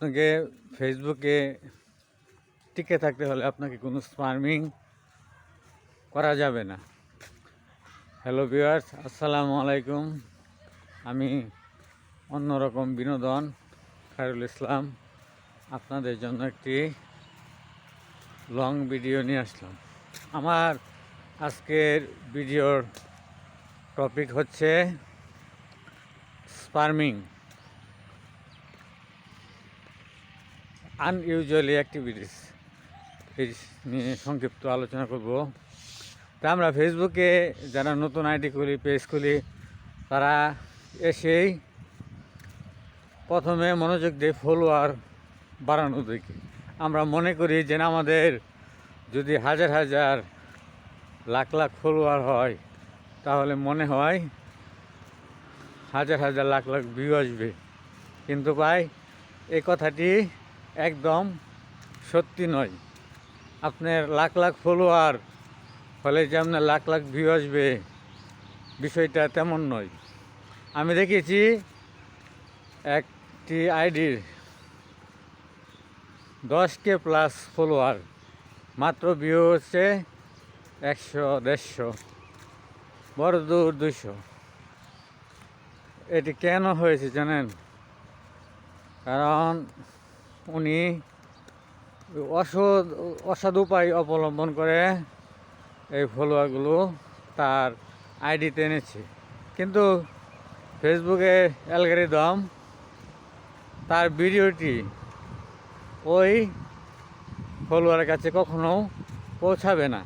আপনাকে ফেসবুকে টিকে থাকতে হলে আপনাকে কোনো স্পার্মিং করা যাবে না। হ্যালো ভিউয়ার্স আসসালামু আলাইকুম। আমি অন্যরকম বিনোদন, খায়রুল ইসলাম। আপনাদের জন্য একটি লং ভিডিও নিয়ে আসলাম। আমার আজকের ভিডিওর টপিক হচ্ছে স্পার্মিং আনইউজুয়ালি অ্যাক্টিভিটিস এই নিয়ে সংক্ষিপ্ত আলোচনা করব। তা আমরা ফেসবুকে যারা নতুন আইডি খুলি পেজ খুলি, তারা এসেই প্রথমে মনোযোগ দিয়ে ফলোয়ার বাড়ানো দিকে। আমরা মনে করি যে আমাদের যদি হাজার হাজার লাখ লাখ ফলোয়ার হয়, তাহলে মনে হয় হাজার হাজার লাখ লাখ ভিউ আসবে। কিন্তু ভাই, এই কথাটি একদম সত্যি নয়। আপনার লাখ লাখ ফলোয়ার ফলে যে আপনার লাখ লাখ ভিউ আসবে, বিষয়টা তেমন নয়। আমি দেখেছি একটি আইডির দশ কে প্লাস ফলোয়ার মাত্র ভিউ হচ্ছে একশো, দেড়শো, বড় দূর দুইশো। এটি কেন হয়েছে জানেন? কারণ উনি অসৎ অসৎ উপায় অবলম্বন করে এই ফলোয়ারগুলো তার আইডিতে এনেছে। কিন্তু ফেসবুকে অ্যালগারিদম তার ভিডিওটি ওই ফলোয়ারের কাছে কখনো পৌঁছাবে না।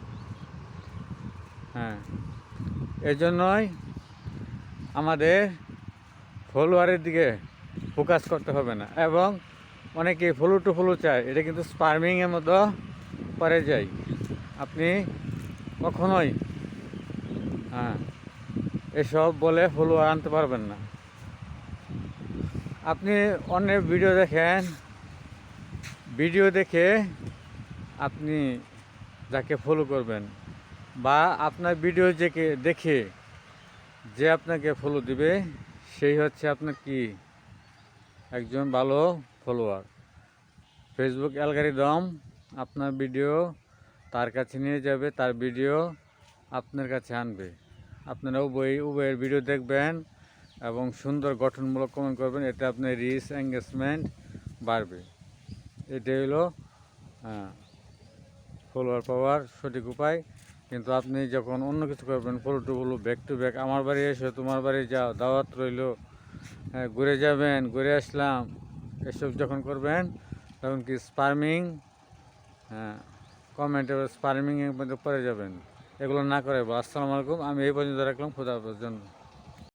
হ্যাঁ এই জন্যই আমাদের ফলোয়ারের দিকে ফোকাস করতে হবে না। এবং অনেকে ফলো টু ফলো চায়, এটা কিন্তু স্পার্মিংয়ের মতো পরে যায়। আপনি কখনোই হ্যাঁ এসব বলে ফলোয়ার আনতে পারবেন না। আপনি অন্যের ভিডিও দেখেন ভিডিও দেখে আপনি যাকে ফলো করবেন বা আপনার ভিডিও যেকে দেখে যে আপনাকে ফলো দিবে, সেই হচ্ছে আপনার কি? একজন ভালো ফলোয়ার ফেসবুক অ্যালগারিদম আপনার ভিডিও তার কাছে নিয়ে যাবে, তার ভিডিও আপনার কাছে আনবে। আপনারা উভয়, উভয়ের ভিডিও দেখবেন এবং সুন্দর গঠনমূলক কমেন্ট করবেন, এতে আপনার রিচ এঙ্গেজমেন্ট বাড়বে। এটাই হলো হ্যাঁ ফলোয়ার পাওয়ার সঠিক উপায়। কিন্তু আপনি যখন অন্য কিছু করবেন follow to follow back to back আমার বাড়ি এসো তোমার বাড়ি যাও, দাওয়াত রইল হ্যাঁ ঘুরে যাবেন, ঘুরে আসলাম এসব যখন করবেন, তখন কি স্পার্মিং হ্যাঁ কমেন্টে স্পার্মিংয়ের মধ্যে পড়ে যাবেন। এগুলো না করে আসসালামু আলাইকুম, আমি এই পর্যন্ত রাখলাম, খুদা জন্য